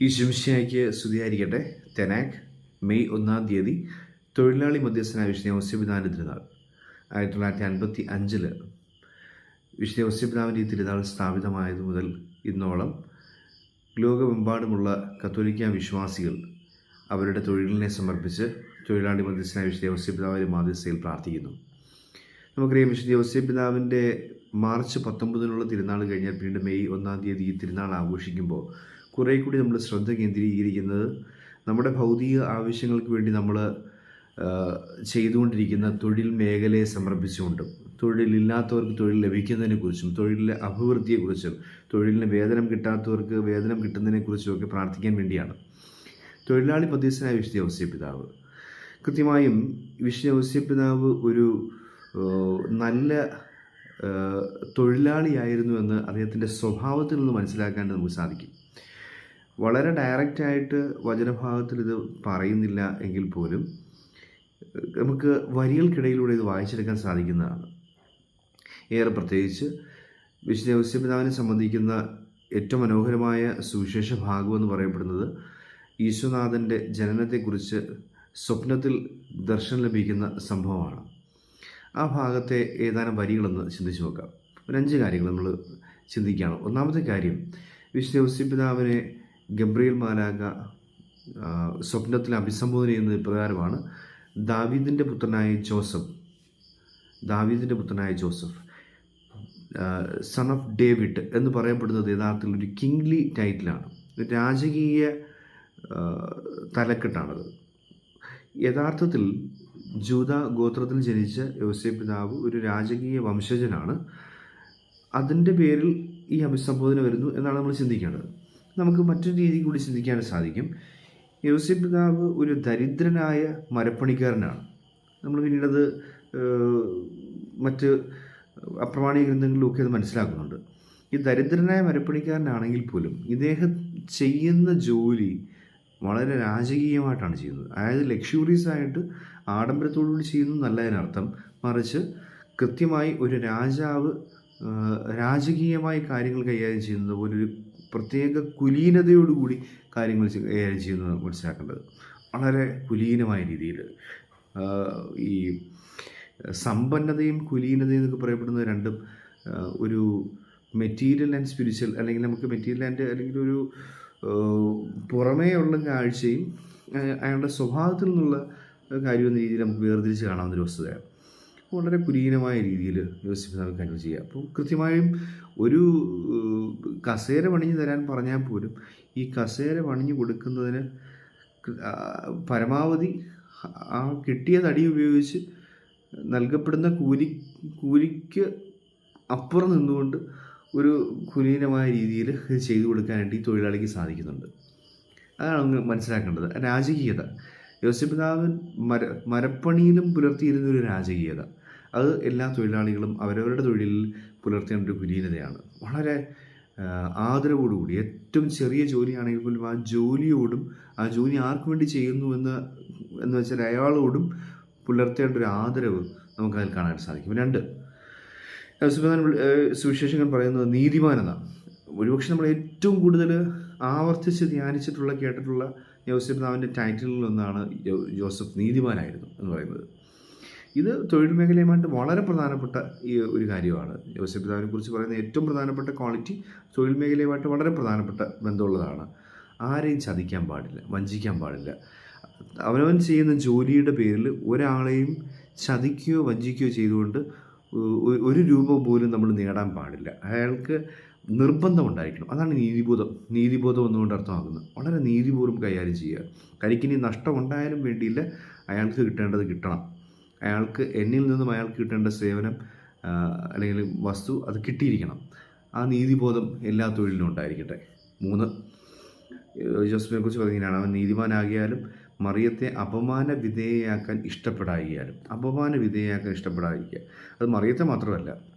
ഈ ശുംശയ്ക്ക് സ്തുതിയായിരിക്കട്ടെ. തെനാക് മെയ് ഒന്നാം തീയതി തൊഴിലാളി മധ്യസ്ഥനായ വിഷ്ണു ഔസ്യപിതാവിന്റെ തിരുനാൾ. ആയിരത്തി തൊള്ളായിരത്തി അൻപത്തി അഞ്ചിൽ വിഷ്ണു ഹോസ്യപിതാവിന്റെ ഈ തിരുനാൾ സ്ഥാപിതമായത് മുതൽ ഇന്നോളം ലോകമെമ്പാടുമുള്ള കത്തോലിക്ക വിശ്വാസികൾ അവരുടെ തൊഴിലിനെ സമർപ്പിച്ച് തൊഴിലാളി മധ്യസ്ഥനായ വിഷ്ണു ഹോസ്യപിതാവിന്റെ മാധ്യസ്ഥയിൽ പ്രാർത്ഥിക്കുന്നു. നമുക്കറിയാം വിഷ്ണു യോസേഫ് പിതാവിന്റെ മാർച്ച് പത്തൊമ്പതിനുള്ള തിരുനാൾ കഴിഞ്ഞാൽ പിന്നീട് മെയ് ഒന്നാം തീയതി ഈ തിരുനാൾ ആഘോഷിക്കുമ്പോൾ കുറേ കൂടി നമ്മൾ ശ്രദ്ധ കേന്ദ്രീകരിക്കുന്നത് നമ്മുടെ ഭൗതിക ആവശ്യങ്ങൾക്ക് വേണ്ടി നമ്മൾ ചെയ്തുകൊണ്ടിരിക്കുന്ന തൊഴിൽ മേഖലയെ സമർപ്പിച്ചുകൊണ്ടും തൊഴിലില്ലാത്തവർക്ക് തൊഴിൽ ലഭിക്കുന്നതിനെക്കുറിച്ചും തൊഴിലിലെ അഭിവൃദ്ധിയെക്കുറിച്ചും തൊഴിലിന് വേതനം കിട്ടാത്തവർക്ക് വേതനം കിട്ടുന്നതിനെക്കുറിച്ചും ഒക്കെ പ്രാർത്ഥിക്കാൻ വേണ്ടിയാണ്. തൊഴിലാളി മധ്യസ്ഥനായ വിശുദ്ധ ഔസ്യ പിതാവ്. കൃത്യമായും വിശുദ്ധ ഔസ്യ പിതാവ് ഒരു നല്ല തൊഴിലാളിയായിരുന്നു എന്ന് അദ്ദേഹത്തിന്റെ സ്വഭാവത്തിൽ നിന്ന് മനസ്സിലാക്കാൻ നമുക്ക് സാധിക്കും. വളരെ ഡയറക്റ്റായിട്ട് വചനഭാഗത്തിൽ ഇത് പറയുന്നില്ല എങ്കിൽ പോലും നമുക്ക് വരികൾക്കിടയിലൂടെ ഇത് വായിച്ചെടുക്കാൻ സാധിക്കുന്നതാണ്. ഏറെ പ്രത്യേകിച്ച് വിശുദ്ധ ഔസ്യപിതാവിനെ സംബന്ധിക്കുന്ന ഏറ്റവും മനോഹരമായ സുവിശേഷ ഭാഗം എന്ന് പറയപ്പെടുന്നത് ഈശ്വനാഥന്റെ ജനനത്തെക്കുറിച്ച് സ്വപ്നത്തിൽ ദർശനം ലഭിക്കുന്ന സംഭവമാണ്. ആ ഭാഗത്തെ ഏതാനും വരികളെന്ന് ചിന്തിച്ചു നോക്കാം. ഒരു അഞ്ച് കാര്യങ്ങൾ നമ്മൾ ചിന്തിക്കുകയാണ്. ഒന്നാമത്തെ കാര്യം വിശുദ്ധ ഗബ്രിയൽ മാലാക സ്വപ്നത്തിൽ അഭിസംബോധന ചെയ്യുന്നത് ഇപ്രകാരമാണ്. ദാവീദിന്റെ പുത്രനായ ജോസഫ് ദാവീദിന്റെ പുത്രനായ ജോസഫ് സൺ ഓഫ് ഡേവിഡ് എന്ന് പറയപ്പെടുന്നത് യഥാർത്ഥത്തിൽ ഒരു കിങ്ലി ടൈറ്റിലാണ് രാജകീയ തലക്കെട്ടാണത്. യഥാർത്ഥത്തിൽ ജൂത ഗോത്രത്തിൽ ജനിച്ച യോസെ പിതാവ് ഒരു രാജകീയ വംശജനാണ്. അതിന്റെ പേരിൽ ഈ അഭിസംബോധന വരുന്നു എന്നാണ് നമ്മൾ ചിന്തിക്കേണ്ടത്. നമുക്ക് മറ്റൊരു രീതി കൂടി ചിന്തിക്കാൻ സാധിക്കും. യൂസഫ് പിതാവ് ഒരു ദരിദ്രനായ മരപ്പണിക്കാരനാണ്. നമ്മൾ പിന്നീടത് മറ്റ് അപ്രമാണീയ ഗ്രന്ഥങ്ങളിലൊക്കെ അത് മനസ്സിലാക്കുന്നുണ്ട്. ഈ ദരിദ്രനായ മരപ്പണിക്കാരനാണെങ്കിൽ പോലും ഇദ്ദേഹം ചെയ്യുന്ന ജോലി വളരെ രാജകീയമായിട്ടാണ് ചെയ്യുന്നത്. അതായത് ലക്ഷൂറീസ് ആയിട്ട് ആഡംബരത്തോടുകൂടി ചെയ്യുന്നു നല്ലതിനർത്ഥം മറിച്ച് കൃത്യമായി ഒരു രാജാവ് രാജകീയമായി കാര്യങ്ങൾ കൈകാര്യം ചെയ്യുന്നത് പോലെ ഒരു പ്രത്യേക കുലീനതയോടുകൂടി കാര്യങ്ങൾ ചെയ്യുന്നത് മനസ്സിലാക്കേണ്ടത്. വളരെ കുലീനമായ രീതിയിൽ. ഈ സമ്പന്നതയും കുലീനതയും എന്നൊക്കെ പറയപ്പെടുന്നത് രണ്ടും ഒരു മെറ്റീരിയൽ ആൻഡ് സ്പിരിച്വൽ അല്ലെങ്കിൽ നമുക്ക് മെറ്റീരിയൽ ആൻഡ് അല്ലെങ്കിൽ ഒരു ആ, പുറമേ ഉള്ള കാഴ്ചയും അയാളുടെ സ്വഭാവത്തിൽ നിന്നുള്ള കാര്യം എന്ന രീതിയിൽ നമുക്ക് വേർതിരിച്ച് കാണാവുന്ന ഒരു വസ്തുതയാണ്. വളരെ കുലീനമായ രീതിയിൽ യോസിഫ് നമുക്ക് കാര്യങ്ങൾ ചെയ്യുക അപ്പോൾ കൃത്യമായും ഒരു കസേര പണിഞ്ഞു തരാൻ പറഞ്ഞാൽ പോലും ഈ കസേര പണിഞ്ഞു കൊടുക്കുന്നതിന് പരമാവധി ആ കിട്ടിയ തടി ഉപയോഗിച്ച് നൽകപ്പെടുന്ന കൂലി കൂലിക്ക് അപ്പുറം നിന്നുകൊണ്ട് ഒരു കുലീനമായ രീതിയിൽ ചെയ്തു കൊടുക്കാനായിട്ട് ഈ തൊഴിലാളിക്ക് സാധിക്കുന്നുണ്ട്. അതാണ് മനസ്സിലാക്കേണ്ടത്. രാജകീയത. യോസിപിതാവൻ മര മരപ്പണിയിലും പുലർത്തിയിരുന്ന ഒരു രാജകീയത. അത് എല്ലാ തൊഴിലാളികളും അവരവരുടെ തൊഴിലിൽ പുലർത്തേണ്ട ഒരു കുലീനതയാണ്. വളരെ ആദരവോടുകൂടി ഏറ്റവും ചെറിയ ജോലിയാണെങ്കിൽ പോലും ആ ജോലിയോടും ആ ജോലി ആർക്കു വേണ്ടി ചെയ്യുന്നു എന്ന് എന്ന് വെച്ചാൽ അയാളോടും പുലർത്തേണ്ട ഒരു ആദരവ് നമുക്കതിൽ കാണാൻ സാധിക്കും. രണ്ട് സുവിശേഷകൻ പറയുന്നത് നീതിമാനത ഒരുപക്ഷെ നമ്മൾ ഏറ്റവും കൂടുതൽ ആവർത്തിച്ച് ധ്യാനിച്ചിട്ടുള്ള കേട്ടിട്ടുള്ള യോസഫ് നാവിന്റെ ടൈറ്റിലിൽ ഒന്നാണ് ജോസഫ് നീതിമാനായിരുന്നു എന്ന് പറയുന്നത്. ഇത് തൊഴിൽ മേഖലയുമായിട്ട് വളരെ പ്രധാനപ്പെട്ട ഈ ഒരു കാര്യമാണ്. യോസപിതാവിനെ കുറിച്ച് പറയുന്ന ഏറ്റവും പ്രധാനപ്പെട്ട ക്വാളിറ്റി തൊഴിൽ മേഖലയുമായിട്ട് വളരെ പ്രധാനപ്പെട്ട ബന്ധമുള്ളതാണ്. ആരെയും ചതിക്കാൻ പാടില്ല വഞ്ചിക്കാൻ പാടില്ല. അവനവൻ ചെയ്യുന്ന ജോലിയുടെ പേരിൽ ഒരാളെയും ചതിക്കുകയോ വഞ്ചിക്കുകയോ ചെയ്തുകൊണ്ട് ഒരു രൂപ പോലും നമ്മൾ നേടാൻ പാടില്ല. അയാൾക്ക് നിർബന്ധമുണ്ടായിരിക്കണം. അതാണ് നീതിബോധം. നീതിബോധം എന്നുകൊണ്ട് അർത്ഥമാക്കുന്നത്. വളരെ നീതിപൂർവം കൈകാര്യം ചെയ്യുക. കരിക്കിനി നഷ്ടമുണ്ടായാലും വേണ്ടിയില്ല. അയാൾക്ക് കിട്ടേണ്ടത് കിട്ടണം. അയാൾക്ക് എന്നിൽ നിന്നും അയാൾക്ക് കിട്ടേണ്ട സേവനം അല്ലെങ്കിൽ വസ്തു അത് കിട്ടിയിരിക്കണം. ആ നീതിബോധം എല്ലാ തൊഴിലിനും ഉണ്ടായിരിക്കട്ടെ. മൂന്ന് ജോസഫിനെ കുറിച്ച് പറഞ്ഞാണ് അവൻ നീതിമാനാകിയാലും മറിയത്തെ അപമാന വിധേയയാക്കാൻ ഇഷ്ടപ്പെടാകിയാലും അപമാന വിധേയയാക്കാൻ ഇഷ്ടപ്പെടാതിരിക്കുക. അത് മറിയത്തെ മാത്രമല്ല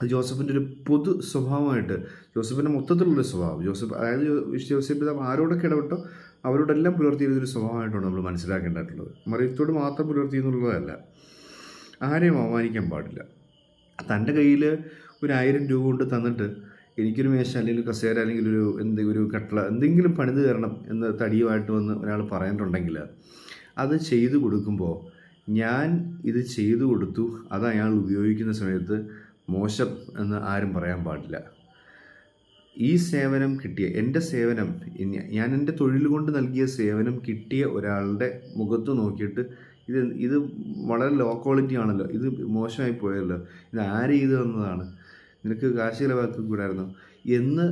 അത് ജോസഫിന്റെ ഒരു പൊതു സ്വഭാവമായിട്ട് ജോസഫിന്റെ മൊത്തത്തിലുള്ള സ്വഭാവം. ജോസഫ് അതായത് ജോസഫ് പിതാവ് ആരോടൊക്കെ ഇടപെട്ടോ അവരോടെല്ലാം പുലർത്തിയിരുന്നൊരു സ്വഭാവമായിട്ടാണ് നമ്മൾ മനസ്സിലാക്കേണ്ടതായിട്ടുള്ളത്. മറിയത്തോട് മാത്രം പുലർത്തിയെന്നുള്ളതല്ല ആരെയും അവമാനിക്കാൻ പാടില്ല. തന്റെ കയ്യിൽ ഒരു ആയിരം രൂപ കൊണ്ട് തന്നിട്ട് എനിക്കൊരു മേശ അല്ലെങ്കിൽ കസേര അല്ലെങ്കിൽ ഒരു എന്തെങ്കിലും ഒരു കട്ടള എന്തെങ്കിലും പണിത് തരണം എന്ന് തടിയുമായിട്ട് വന്ന് ഒരാൾ പറഞ്ഞിട്ടുണ്ടെങ്കിൽ അത് ചെയ്തു കൊടുക്കുമ്പോൾ ഞാൻ ഇത് ചെയ്തു കൊടുത്തു അത് അയാൾ ഉപയോഗിക്കുന്ന സമയത്ത് മോശം എന്ന് ആരും പറയാൻ പാടില്ല. ഈ സേവനം കിട്ടിയ എന്റെ സേവനം ഞാൻ എന്റെ തൊഴിൽ കൊണ്ട് നൽകിയ സേവനം കിട്ടിയ ഒരാളുടെ മുഖത്ത് നോക്കിയിട്ട് ഇത് ഇത് വളരെ ലോ ക്വാളിറ്റി ആണല്ലോ ഇത് മോശമായി പോയല്ലോ ഇത് ആര് ചെയ്തു തന്നതാണ്? നിനക്ക് കാശ് ചിലവാക്കി കൂടായിരുന്നു? എന്ന്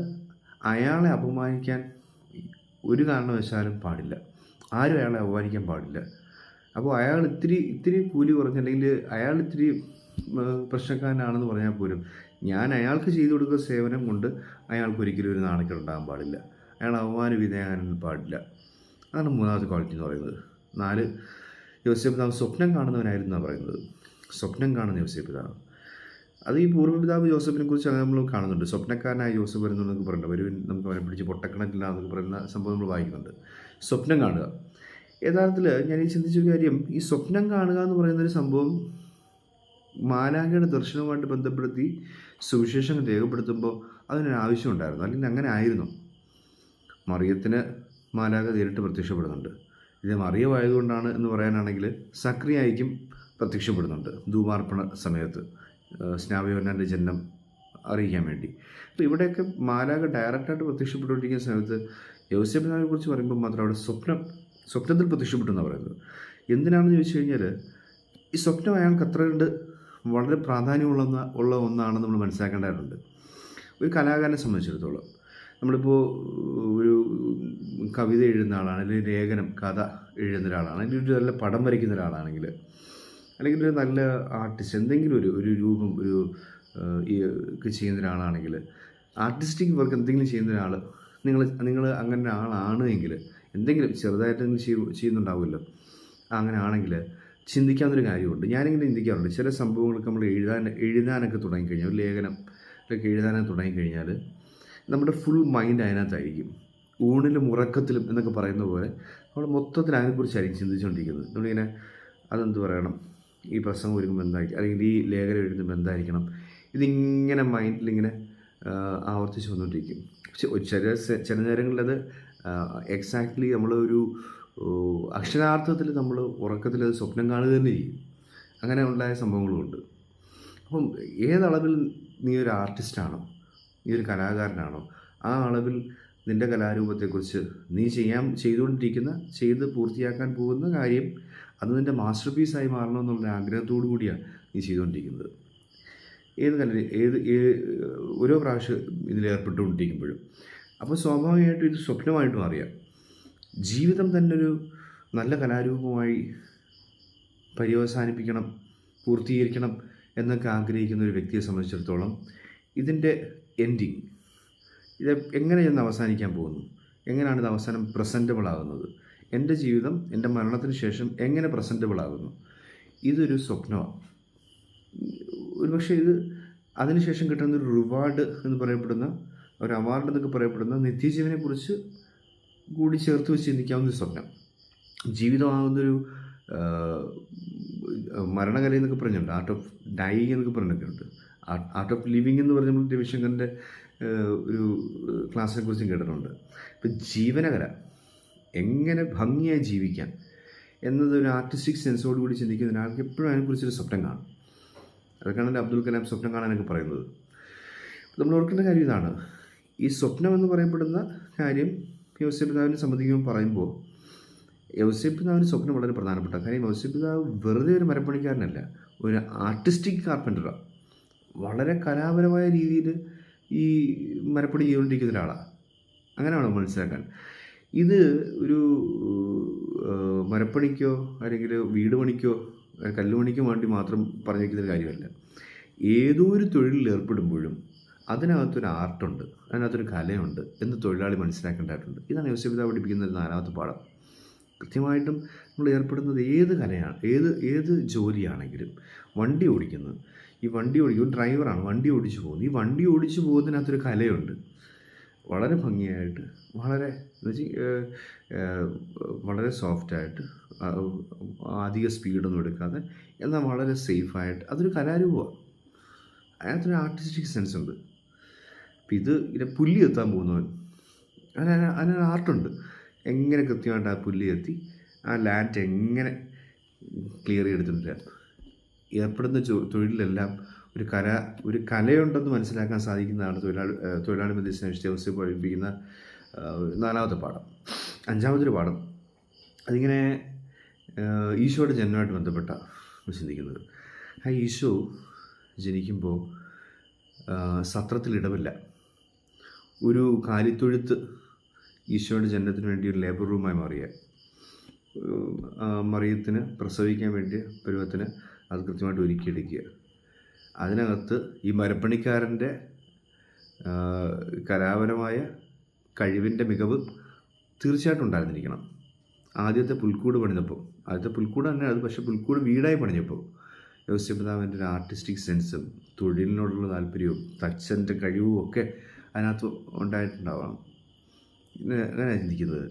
അയാളെ അപമാനിക്കാൻ ഒരു കാരണവശാലും പാടില്ല. ആരും അയാളെ അപമാനിക്കാൻ പാടില്ല. അപ്പോൾ അയാൾ ഇത്തിരി ഇത്തിരി കൂലി കുറഞ്ഞല്ലെങ്കിൽ അയാൾ ഇത്തിരി പ്രശ്നക്കാരനാണെന്ന് പറഞ്ഞാൽ പോലും ഞാൻ അയാൾക്ക് ചെയ്തു കൊടുക്കുന്ന സേവനം കൊണ്ട് അയാൾക്ക് ഒരിക്കലും ഒരു നാണക്കേട് ഉണ്ടാകാൻ പാടില്ല. അയാൾ അവമാന വിധേയനാകാൻ പാടില്ല. അതാണ് മൂന്നാമത്തെ ക്വാളിറ്റി എന്ന് പറയുന്നത്. നാല് യോസേഫ് പിതാവ് സ്വപ്നം കാണുന്നവനായിരുന്നാണ് പറയുന്നത്. സ്വപ്നം കാണുന്ന യോസേഫ് അത് ഈ പൂർവപിതാവ് ജോസഫിനെ കുറിച്ച് നമ്മൾ കാണുന്നുണ്ട്. സ്വപ്നക്കാരനായ ജോസഫ് വരുന്നു എന്നൊക്കെ പറയുന്നുണ്ട്. ഒരു നമുക്ക് അവനെ പിടിച്ച് പൊട്ടക്കണക്കില്ല എന്നൊക്കെ പറയുന്ന സംഭവം നമ്മൾ വായിക്കുന്നുണ്ട്. സ്വപ്നം കാണുക. യഥാർത്ഥത്തിൽ ഞാൻ ഈ ചിന്തിച്ച കാര്യം ഈ സ്വപ്നം കാണുക എന്ന് പറയുന്നൊരു സംഭവം മാലാഖയുടെ ദർശനവുമായിട്ട് ബന്ധപ്പെടുത്തി സുവിശേഷം രേഖപ്പെടുത്തുമ്പോൾ അതിനൊരു ആവശ്യം ഉണ്ടായിരുന്നു അല്ലെങ്കിൽ അങ്ങനെ ആയിരുന്നു. മറിയത്തിന് മാലാഖ നേരിട്ട് പ്രത്യക്ഷപ്പെടുന്നുണ്ട്. ഇത് മറിയമായതുകൊണ്ടാണ് എന്ന് പറയാനാണെങ്കിൽ സക്രിയായിരിക്കും പ്രത്യക്ഷപ്പെടുന്നുണ്ട്. ധൂമാർപ്പണ സമയത്ത് സ്നാപയോന്നാന്റെ ജന്മം അറിയിക്കാൻ വേണ്ടി. അപ്പോൾ ഇവിടെയൊക്കെ മാലാഖ ഡയറക്റ്റായിട്ട് പ്രത്യക്ഷപ്പെട്ടുകൊണ്ടിരിക്കുന്ന സമയത്ത് യോസെഫിനെ കുറിച്ച് പറയുമ്പോൾ മാത്രം അവിടെ സ്വപ്നം സ്വപ്നത്തിൽ പ്രത്യക്ഷപ്പെട്ടു എന്നാണ് പറയുന്നത്. എന്തിനാണെന്ന് ചോദിച്ചു കഴിഞ്ഞാൽ ഈ സ്വപ്നം അയാൾക്ക് അത്ര കണ്ട് വളരെ പ്രാധാന്യമുള്ള ഉള്ള ഒന്നാണ് നമ്മൾ മനസ്സിലാക്കേണ്ടതായിട്ടുണ്ട്. ഒരു കലാകാരനെ സംബന്ധിച്ചിടത്തോളം നമ്മളിപ്പോൾ ഒരു കവിത എഴുതുന്ന ആളാണ് അല്ലെങ്കിൽ ലേഖനം കഥ എഴുതുന്ന ഒരാളാണ് അല്ലെങ്കിൽ ഒരു നല്ല പടം വരയ്ക്കുന്ന ഒരാളാണെങ്കിൽ അല്ലെങ്കിൽ ഒരു നല്ല ആർട്ടിസ്റ്റ് എന്തെങ്കിലും ഒരു ഒരു രൂപം ഒരു ചെയ്യുന്ന ഒരാളാണെങ്കിൽ ആർട്ടിസ്റ്റിക് വർക്ക് എന്തെങ്കിലും ചെയ്യുന്ന ഒരാൾ നിങ്ങൾ നിങ്ങൾ അങ്ങനെ ഒരാളാണ് എങ്കിൽ എന്തെങ്കിലും ചെറുതായിട്ട് നിങ്ങൾ ചെയ്യുന്നുണ്ടാവുമല്ലോ. അങ്ങനെ ആണെങ്കിൽ ചിന്തിക്കാവുന്നൊരു കാര്യമുണ്ട്. ഞാനിങ്ങനെ ചിന്തിക്കാറുണ്ട്. ചില സംഭവങ്ങളൊക്കെ നമ്മൾ എഴുതാൻ എഴുതാനൊക്കെ തുടങ്ങിക്കഴിഞ്ഞാൽ ഒരു ലേഖനം ഒക്കെ എഴുതാനൊക്കെ തുടങ്ങിക്കഴിഞ്ഞാൽ നമ്മുടെ ഫുൾ മൈൻഡ് അതിനകത്തായിരിക്കും. ഊണിലും ഉറക്കത്തിലും എന്നൊക്കെ പറയുന്ന പോലെ നമ്മൾ മൊത്തത്തിൽ അതിനെക്കുറിച്ചായിരിക്കും ചിന്തിച്ചുകൊണ്ടിരിക്കുന്നത്. നമ്മളിങ്ങനെ അതെന്ത് പറയണം? ഈ പ്രസംഗം ഒരുക്കുമ്പോൾ എന്തായിരിക്കും? അല്ലെങ്കിൽ ഈ ലേഖനം എഴുതുമ്പോൾ എന്തായിരിക്കണം? ഇതിങ്ങനെ മൈൻഡിലിങ്ങനെ ആവർത്തിച്ച് വന്നുകൊണ്ടിരിക്കും. പക്ഷെ ചില ചില നേരങ്ങളിൽ അത് എക്സാക്ട്ലി നമ്മളൊരു അക്ഷരാർത്ഥത്തിൽ നമ്മൾ ഉറക്കത്തിൽ അത് സ്വപ്നം കാണുക തന്നെ ചെയ്യും. അങ്ങനെ ഉണ്ടായ സംഭവങ്ങളുമുണ്ട്. അപ്പം ഏതളവിൽ നീ ഒരു ആർട്ടിസ്റ്റാണോ? നീ ഒരു കലാകാരനാണോ? ആ അളവിൽ നിന്റെ കലാരൂപത്തെക്കുറിച്ച് നീ ചെയ്യാൻ ചെയ്തുകൊണ്ടിരിക്കുന്ന ചെയ്ത് പൂർത്തിയാക്കാൻ പോകുന്ന കാര്യം അത് നിന്റെ മാസ്റ്റർ പീസായി മാറണമെന്നുള്ള ആഗ്രഹത്തോടു കൂടിയാണ് നീ ചെയ്തുകൊണ്ടിരിക്കുന്നത്. ഏത് കല ഏത് ഓരോ പ്രാവശ്യം ഇതിൽ ഏർപ്പെട്ടുകൊണ്ടിരിക്കുമ്പോഴും. അപ്പോൾ സ്വാഭാവികമായിട്ടും ഇത് സ്വപ്നമായിട്ടും അറിയാം. ജീവിതം തന്നെ ഒരു നല്ല കലാരൂപമായി പര്യവസാനിപ്പിക്കണം പൂർത്തീകരിക്കണം എന്നൊക്കെ ആഗ്രഹിക്കുന്ന ഒരു വ്യക്തിയെ സംബന്ധിച്ചിടത്തോളം ഇതിന്റെ എൻഡിങ് ഇത് എങ്ങനെ ഇന്ന് അവസാനിക്കാൻ പോകുന്നു? എങ്ങനെയാണ് ഇത് അവസാനം പ്രസന്റബിൾ ആകുന്നത്? എന്റെ ജീവിതം എന്റെ മരണത്തിന് ശേഷം എങ്ങനെ പ്രസന്റബിൾ ആകുന്നു? ഇതൊരു സ്വപ്നമാണ് ഒരുപക്ഷെ ഇത് അതിനുശേഷം കിട്ടുന്ന ഒരു റിവാർഡ് എന്ന് പറയപ്പെടുന്ന ഒരു അവാർഡ് എന്നൊക്കെ പറയപ്പെടുന്ന നിത്യജീവനെക്കുറിച്ച് കൂടി ചേർത്ത് വെച്ച് ചിന്തിക്കാവുന്ന ഒരു സ്വപ്നം. ജീവിതമാകുന്നൊരു മരണകല എന്നൊക്കെ പറഞ്ഞിട്ടുണ്ട്. ആർട്ട് ഓഫ് ഡൈയിങ് എന്നൊക്കെ പറഞ്ഞൊക്കെ ഉണ്ട് ആർട്ട് ഓഫ് ലിവിങ് എന്ന് പറഞ്ഞ നമ്മൾ രവിശങ്കറിന്റെ ഒരു ക്ലാസ്സിനെ കുറിച്ചും കേട്ടിട്ടുണ്ട്. ഇപ്പം ജീവനകല എങ്ങനെ ഭംഗിയായി ജീവിക്കാം എന്നത് ഒരു ആർട്ടിസ്റ്റിക് സെൻസോട് കൂടി ചിന്തിക്കുന്ന ഒരാൾക്ക് എപ്പോഴും അതിനെക്കുറിച്ചൊരു സ്വപ്നം കാണും. അതൊക്കെയാണല്ലോ അബ്ദുൽ കലാം സ്വപ്നം കാണാനൊക്കെ പറയുന്നത്. നമ്മൾ ഓർക്കേണ്ട കാര്യം ഇതാണ്. ഈ സ്വപ്നം എന്ന് പറയപ്പെടുന്ന കാര്യം യോസഫ് പിതാവിനെ സംബന്ധിക്കുമ്പോൾ പറയുമ്പോൾ യോസഫ് പിതാവിന് സ്വപ്നം വളരെ പ്രധാനപ്പെട്ട കാര്യം. യോസഫ് പിതാവ് വെറുതെ ഒരു മരപ്പണിക്കാരനല്ല ഒരു ആർട്ടിസ്റ്റിക് കാർപ്പന്ററാണ് വളരെ കലാപരമായ രീതിയിൽ ഈ മരപ്പണി ചെയ്തുകൊണ്ടിരിക്കുന്ന ഒരാളാണ് അങ്ങനെ വേണം മനസ്സിലാക്കാൻ? ഇത് ഒരു മരപ്പണിക്കോ അല്ലെങ്കിൽ വീട് പണിക്കോ കല്ലുപണിക്കോ വേണ്ടി മാത്രം പറഞ്ഞിരിക്കുന്ന കാര്യമല്ല. ഏതോ ഒരു തൊഴിലിൽ ഏർപ്പെടുമ്പോഴും അതിനകത്തൊരു ആർട്ടുണ്ട് അതിനകത്തൊരു കലയുണ്ട് എന്ന് തൊഴിലാളി മനസ്സിലാക്കേണ്ടതായിട്ടുണ്ട്. ഇതാണ് യോസഫിത പഠിപ്പിക്കുന്ന ഒരു നാലാമത്തെ പാഠം. കൃത്യമായിട്ടും നമ്മൾ ഏർപ്പെടുന്നത് ഏത് കലയാണ് ഏത് ഏത് ജോലിയാണെങ്കിലും വണ്ടി ഓടിക്കുന്നത് ഈ വണ്ടി ഓടിക്കും ഡ്രൈവറാണ് വണ്ടി ഓടിച്ചു പോകുന്നത് ഈ വണ്ടി ഓടിച്ചു പോകുന്നതിനകത്തൊരു കലയുണ്ട്. വളരെ ഭംഗിയായിട്ട് വളരെ എന്ന് വെച്ചാൽ വളരെ സോഫ്റ്റായിട്ട് അധിക സ്പീഡൊന്നും എടുക്കാതെ എന്നാൽ വളരെ സേഫായിട്ട് അതൊരു കലാരൂപമാണ്. അതിനകത്തൊരു ആർട്ടിസ്റ്റിക് സെൻസ് ഉണ്ട് അപ്പം ഇത് ഇങ്ങനെ പുല്ലി എത്താൻ പോകുന്നവൻ. അതിന് അതിനൊരു ആർട്ടുണ്ട്? എങ്ങനെ കൃത്യമായിട്ട് ആ പുല്ലി എത്തി ആ ലാൻഡ് എങ്ങനെ ക്ലിയർ ചെയ്തെടുത്തിട്ടില്ല ഏർപ്പെടുന്ന തൊഴിലിലെല്ലാം ഒരു കല ഒരു കലയുണ്ടെന്ന് മനസ്സിലാക്കാൻ സാധിക്കുന്നതാണ് തൊഴിലാളി തൊഴിലാളി മധ്യസ്ഥ വ്യവസ്ഥ പഠിപ്പിക്കുന്ന നാലാമത്തെ പാഠം. അഞ്ചാമതൊരു പാഠം. അതിങ്ങനെ ഈശോയുടെ ജന്മമായിട്ട് ബന്ധപ്പെട്ട ചിന്തിക്കുന്നത്. ആ ഈശോ ജനിക്കുമ്പോൾ സത്രത്തിൽ ഇടവില്ല. ഒരു കാലിത്തൊഴുത്ത് ഈശോയുടെ ജനനത്തിന് വേണ്ടി ഒരു ലേബർ റൂമായി മാറിയ മറിയത്തിന് പ്രസവിക്കാൻ വേണ്ടി പരുവത്തിന് അത് കൃത്യമായിട്ട് ഒരുക്കിയെടുക്കുക. അതിനകത്ത് ഈ മരപ്പണിക്കാരന്റെ കലാപരമായ കഴിവിന്റെ മികവ് തീർച്ചയായിട്ടും ഉണ്ടായിരുന്നിരിക്കണം. ആദ്യത്തെ പുൽക്കൂട് പണിഞ്ഞപ്പോൾ ആദ്യത്തെ പുൽക്കൂട് തന്നെ അത് പക്ഷേ പുൽക്കൂട് വീടായി പണിഞ്ഞപ്പോൾ യോസിപ്പിതാവിന്റെ ഒരു ആർട്ടിസ്റ്റിക് സെൻസും തൊഴിലിനോടുള്ള താല്പര്യവും തച്ചന്റെ കഴിവും ഒക്കെ അതിനകത്ത് ഉണ്ടായിട്ടുണ്ടാവണം. അങ്ങനെയാണ് ചിന്തിക്കുന്നത്.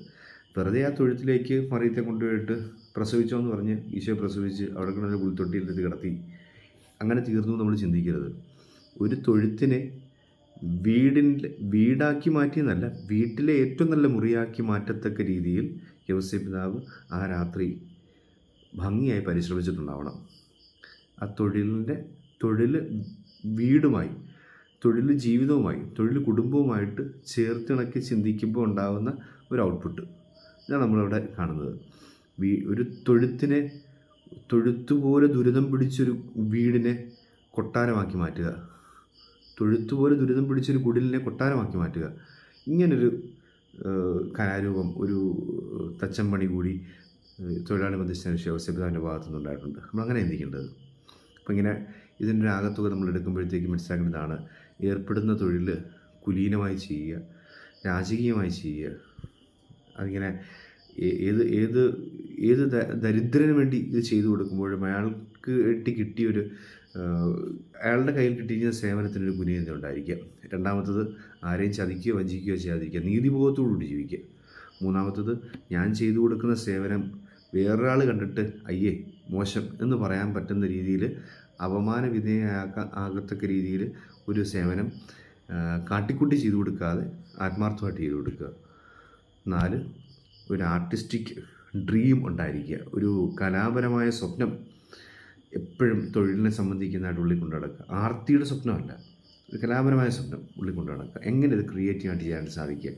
വെറുതെ ആ തൊഴുത്തിലേക്ക് മറിയത്തെ കൊണ്ടുപോയിട്ട് പ്രസവിച്ചോ എന്ന് പറഞ്ഞ് ഈശോ പ്രസവിച്ച് അവിടെ കിടന്നൊരു പുൽത്തൊട്ടിയിലെടുത്ത് കിടത്തി അങ്ങനെ തീർന്നു നമ്മൾ ചിന്തിക്കരുത്. ഒരു തൊഴുത്തിനെ വീടിന്റെ വീടാക്കി മാറ്റിയെന്നല്ല വീട്ടിലെ ഏറ്റവും നല്ല മുറിയാക്കി മാറ്റത്തക്ക രീതിയിൽ യവസ്യ പിതാവ് ആ രാത്രി ഭംഗിയായി പരിശ്രമിച്ചിട്ടുണ്ടാവണം. ആ തൊഴിലിന്റെ തൊഴിൽ വീടുമായി തൊഴിൽ ജീവിതവുമായി തൊഴിൽ കുടുംബവുമായിട്ട് ചേർത്തിണക്കി ചിന്തിക്കുമ്പോൾ ഉണ്ടാകുന്ന ഒരു ഔട്ട്പുട്ട് ഇതാണ് നമ്മളിവിടെ കാണുന്നത്. വീ ഒരു തൊഴുത്തിനെ തൊഴുത്തുപോലെ ദുരിതം പിടിച്ചൊരു വീടിനെ കൊട്ടാരമാക്കി മാറ്റുക. തൊഴുത്തുപോലെ ദുരിതം പിടിച്ചൊരു കുടിലിനെ കൊട്ടാരമാക്കി മാറ്റുക. ഇങ്ങനൊരു കലാരൂപം ഒരു തച്ചമ്പണി പണി കൂടി തൊഴിലാളി മധ്യസ്ഥ ശിവസേപിതാവിന്റെ ഭാഗത്തു നിന്നുണ്ടായിട്ടുണ്ട് നമ്മളങ്ങനെ ചിന്തിക്കേണ്ടത്. അപ്പോൾ ഇങ്ങനെ ഇതിന്റെ ആകത്തുക നമ്മൾ എടുക്കുമ്പോഴത്തേക്ക് മനസ്സിലാക്കേണ്ടതാണ് ഏർപ്പെടുന്ന തൊഴിൽ കുലീനമായി ചെയ്യുക രാജകീയമായി ചെയ്യുക. അതിങ്ങനെ ഏത് ഏത് ഏത് ദരിദ്രന് വേണ്ടി ഇത് ചെയ്തു കൊടുക്കുമ്പോഴും അയാൾക്ക് എട്ടി കിട്ടിയൊരു അയാളുടെ കയ്യിൽ കിട്ടിയിരിക്കുന്ന സേവനത്തിനൊരു കുലീനത ഉണ്ടായിരിക്കുക. രണ്ടാമത്തത് ആരെയും ചതിക്കുകയോ വഞ്ചിക്കുകയോ ചെയ്യാതിരിക്കുക. നീതിബോധത്തോടുകൂടി ജീവിക്കുക. മൂന്നാമത്തത് ഞാൻ ചെയ്തു കൊടുക്കുന്ന സേവനം വേറൊരാൾ കണ്ടിട്ട് അയ്യേ മോശം എന്ന് പറയാൻ പറ്റുന്ന രീതിയിൽ അപമാന വിധേയയാക്കാൻ ആകത്തക്ക രീതിയിൽ ഒരു സേവനം കാട്ടിക്കുട്ടി ചെയ്തു കൊടുക്കാതെ ആത്മാർത്ഥമായിട്ട് ചെയ്തു കൊടുക്കുക. നാല് ഒരു ആർട്ടിസ്റ്റിക് ഡ്രീം ഉണ്ടായിരിക്കുക. ഒരു കലാപരമായ സ്വപ്നം എപ്പോഴും തൊഴിലിനെ സംബന്ധിക്കുന്നതായിട്ട് ഉള്ളിൽ കൊണ്ടു നടക്കുക. ആർത്തിയുടെ സ്വപ്നമല്ല ഒരു കലാപരമായ സ്വപ്നം ഉള്ളിൽ കൊണ്ടു നടക്കുക. എങ്ങനെ ഇത് ക്രിയേറ്റീവായിട്ട് ചെയ്യാൻ സാധിക്കുക?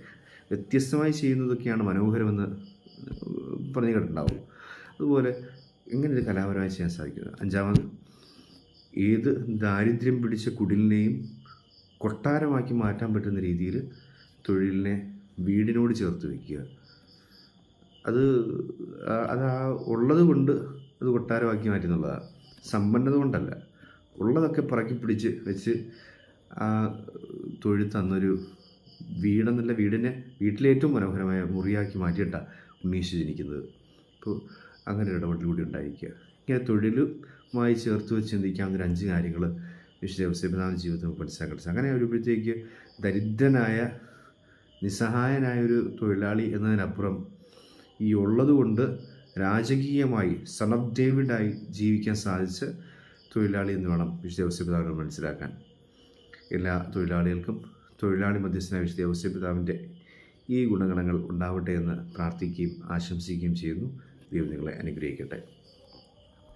വ്യത്യസ്തമായി ചെയ്യുന്നതൊക്കെയാണ് മനോഹരമെന്ന് പറഞ്ഞു കേട്ടിട്ടുണ്ടാവും. അതുപോലെ എങ്ങനെ ഇത് കലാപരമായി ചെയ്യാൻ സാധിക്കുക? അഞ്ചാമത് ഏത് ദാരിദ്ര്യം പിടിച്ച കുടിലിനെയും കൊട്ടാരമാക്കി മാറ്റാൻ പറ്റുന്ന രീതിയിൽ തൊഴിലിനെ വീടിനോട് ചേർത്ത് വയ്ക്കുക. അത് അത് ആ ഉള്ളത് കൊണ്ട് അത് കൊട്ടാരമാക്കി മാറ്റുന്നുള്ളതാണ് സമ്പന്നത കൊണ്ടല്ല. ഉള്ളതൊക്കെ പറക്കി പിടിച്ച് വെച്ച് ആ തൊഴിൽ തന്നൊരു വീടെന്നല്ല വീടിനെ വീട്ടിലെ ഏറ്റവും മനോഹരമായ മുറിയാക്കി മാറ്റിയിട്ടാണ് ഉണ്ണീശ് ജനിക്കുന്നത്. അപ്പോൾ അങ്ങനെ ഒരു ഇടപെടൽ കൂടി ഉണ്ടായിരിക്കുക. ഇങ്ങനെ തൊഴിലുമായി ചേർത്ത് വെച്ച് ചിന്തിക്കാവുന്ന ഒരു അഞ്ച് കാര്യങ്ങൾ വിശുദ്ധ ഔസേപിതാവിന്റെ ജീവിതത്തിൽ മനസ്സിലാക്കട്ടെ അങ്ങനെ വരുമ്പോഴത്തേക്ക് ദരിദ്രനായ നിസ്സഹായനായ ഒരു തൊഴിലാളി എന്നതിനപ്പുറം ഈ ഉള്ളതുകൊണ്ട് രാജകീയമായി സൺ ഓഫ് ഡേവിഡായി ജീവിക്കാൻ സാധിച്ച തൊഴിലാളി എന്ന് വേണം വിശുദ്ധ മനസ്സിലാക്കാൻ. എല്ലാ തൊഴിലാളികൾക്കും തൊഴിലാളി മധ്യസ്ഥനായ വിശുദ്ധ ഈ ഗുണഗണങ്ങൾ ഉണ്ടാവട്ടെ എന്ന് പ്രാർത്ഥിക്കുകയും ആശംസിക്കുകയും ചെയ്യുന്നു. ദൈവം നിങ്ങളെ അനുഗ്രഹിക്കട്ടെ.